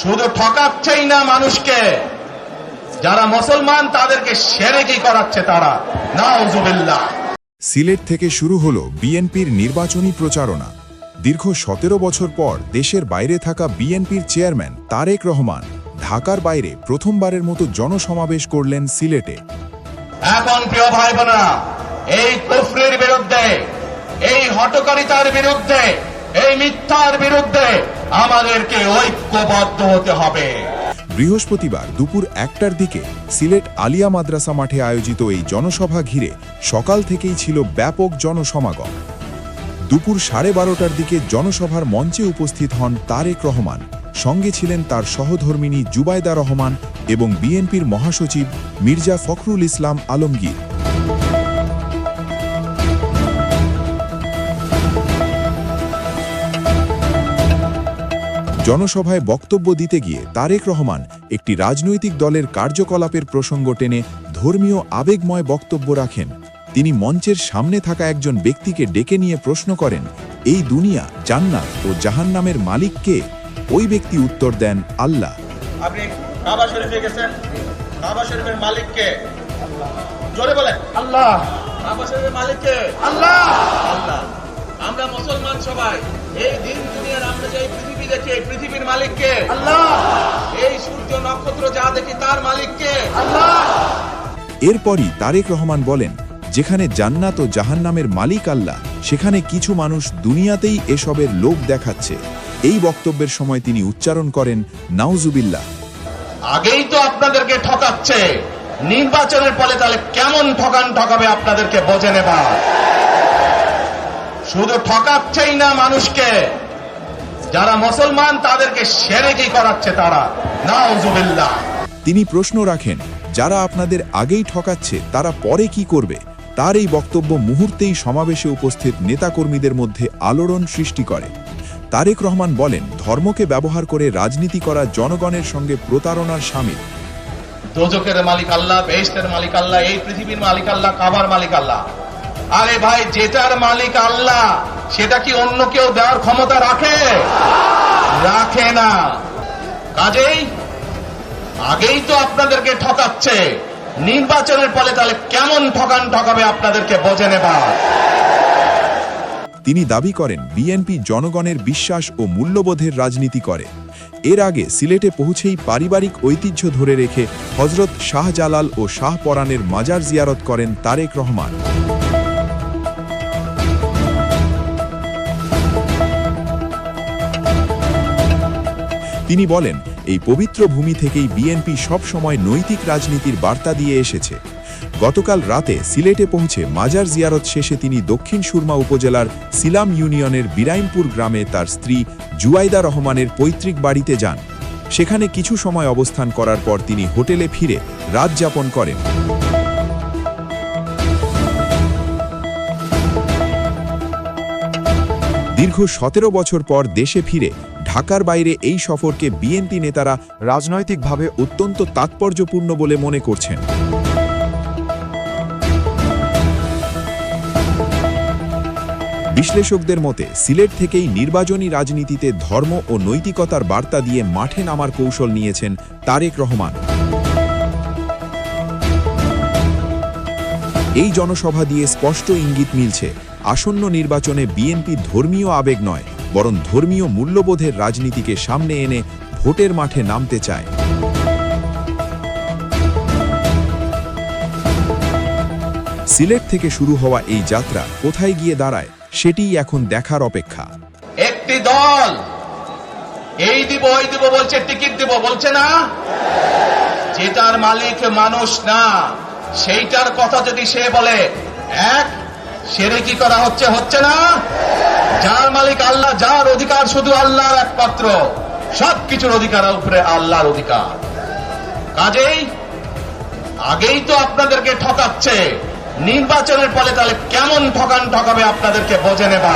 শুধু ঠকাচ্ছেই না মানুষকে। যারা মুসলমান তাদেরকে সেরেকি করাচ্ছে তারা? নাউজুবিল্লাহ। সিলেট থেকে শুরু হল বিএনপির নির্বাচনী প্রচারণা। দীর্ঘ সতেরো বছর পর দেশের বাইরে থাকা বিএনপির চেয়ারম্যান তারেক রহমান ঢাকার বাইরে প্রথমবারের মতো জনসমাবেশ করলেন সিলেটে। এখন প্রিয় ভাই বোনেরা এই কুফরির বিরুদ্ধে এই হটকারিতার বিরুদ্ধে এই মিথ্যার বিরুদ্ধে আমাদেরকে ঐক্যবদ্ধ হতে হবে। বৃহস্পতিবার দুপুর একটার দিকে সিলেট আলিয়া মাদ্রাসা মাঠে আয়োজিত এই জনসভা ঘিরে সকাল থেকেই ছিল ব্যাপক জনসমাগম। দুপুর সাড়ে বারোটার দিকে জনসভার মঞ্চে উপস্থিত হন তারেক রহমান, সঙ্গে ছিলেন তার সহধর্মিনী জুবাইদা রহমান এবং বিএনপির মহাসচিব মির্জা ফখরুল ইসলাম আলমগীর। জনসভায় বক্তব্য দিতে গিয়ে তারেক রহমান একটি রাজনৈতিক দলের কার্যকলাপের প্রসঙ্গ টেনে ধর্মীয় আবেগময় বক্তব্য রাখেন। তিনি মঞ্চের সামনে থাকা একজন ব্যক্তিকে ডেকে নিয়ে প্রশ্ন করেন এই দুনিয়া জান্নাত ও জাহান্নামের মালিক কে? ওই ব্যক্তি উত্তর দেন আল্লাহ। আপনি কাবা শরীফে গেছেন। কাবা শরীফের মালিক কে? জোরে বলেন। আল্লাহ। কাবা শরীফের মালিক কে? আল্লাহ। আল্লাহ। আমরা মুসলমান সবাই। এই দিন দুনিয়ার আমরা যে পৃথিবী দেখি এই পৃথিবীর মালিক কে আল্লাহ! এই সূর্য নক্ষত্র যা দেখি তার মালিক কে আল্লাহ! এরপরই তারেক রহমান বলেন যেখানে জান্নাত ও জাহান্নামের মালিক আল্লাহ সেখানে কিছু মানুষ দুনিয়াতেই এসবের লোক দেখাচ্ছে। এই বক্তব্যের সময় তিনি উচ্চারণ করেন নাউজুবিল্লাহ। আগেই তো আপনাদেরকে ঠকাচ্ছে। নির্বাচনের ফলে তাহলে কেমন ঠকান ঠকাবে আপনাদেরকে বোঝে নেবা শুধু ঠকাচ্ছেই না মানুষকে। যারা মুসলমান তাদেরকে সেরেকি করাচ্ছে তারা? নাউজুবিল্লাহ। তিনি প্রশ্ন রাখেন যারা আপনাদের আগেই ঠকাচ্ছে তারা পরে কি করবে? তার এই বক্তব্য মুহূর্তেই সমাবেশে উপস্থিত নেতাকর্মীদের মধ্যে আলোড়ন সৃষ্টি করে। তারেক রহমান বলেন ধর্মকে ব্যবহার করে রাজনীতি করা জনগণের সঙ্গে প্রতারণার সামিল। দোজকের মালিক আল্লাহ বেহেস্তের মালিক আল্লাহ এই পৃথিবীর মালিক আল্লাহ কাবার মালিক আল্লাহ। আরে ভাই যেটার মালিক আল্লাহ, সেটা কি অন্য কেউ দেওয়ার ক্ষমতা রাখে? রাখে না। কাজেই আগেই তো আপনাদেরকে ঠকাচ্ছে। নির্বাচনের ফলে তাহলে কেমন ঠকান ঠকাবে আপনাদেরকে বোঝে নেবা তিনি দাবি করেন, বিএনপি জনগণের বিশ্বাস ও মূল্যবোধের রাজনীতি করে। এর আগে সিলেটে পৌঁছেই পারিবারিক ঐতিহ্য ধরে রেখে হজরত শাহজালাল ও শাহপরানের মাজার জিয়ারত করেন তারেক রহমান। তিনি বলেন, এই পবিত্র ভূমি থেকেই বিএনপি সবসময় নৈতিক রাজনীতির বার্তা দিয়ে এসেছে। গতকাল রাতে সিলেটে পৌঁছে মাজার জিয়ারত শেষে তিনি দক্ষিণ সুরমা উপজেলার সিলাম ইউনিয়নের বিরাইমপুর গ্রামে তার স্ত্রী জুয়াইদা রহমানের পৈতৃক বাড়িতে যান। সেখানে কিছু সময় অবস্থান করার পর তিনি হোটেলে ফিরে রাত যাপন করেন। দীর্ঘ সতেরো বছর পর দেশে ফিরে ঢাকার বাইরে এই সফরকে বিএনপি নেতারা রাজনৈতিকভাবে অত্যন্ত তাৎপর্যপূর্ণ বলে মনে করছেন। বিশ্লেষকদের মতে, সিলেট থেকেই নির্বাচনী রাজনীতিতে ধর্ম ও নৈতিকতার বার্তা দিয়ে মাঠে নামার কৌশল নিয়েছেন তারেক রহমান। এই জনসভা দিয়ে স্পষ্ট ইঙ্গিত মিলছে, আসন্ন নির্বাচনে বিএনপি ধর্মীয় আবেগ নয়। বরং ধর্মীয় মূল্যবোধের রাজনীতিকে সামনে এনে ভোটের মাঠে নামতে চায়। সিলেট থেকে শুরু হওয়া এই যাত্রা কোথায় গিয়ে দাঁড়ায় সেটিই এখন দেখার অপেক্ষা। একটি দল, এই দিব, ওই দিব, বলছে, টিকিট দিব, বলছে না? যেটার মালিক মানুষ না, সেইটার কথা যদি সে বলে, এক, সেরে কি করা হচ্ছে হচ্ছে না? যার মালিক আল্লাহ, যার অধিকার শুধু আল্লাহর একমাত্র, সবকিছুর অধিকার উপরে আল্লাহর অধিকার। কাজেই আগেই তো আপনাদেরকে ঠকাচ্ছে, নির্বাচনের ফলে তাহলে কেমন ঠকান ঠকাবে আপনাদেরকে বোঝে নেবা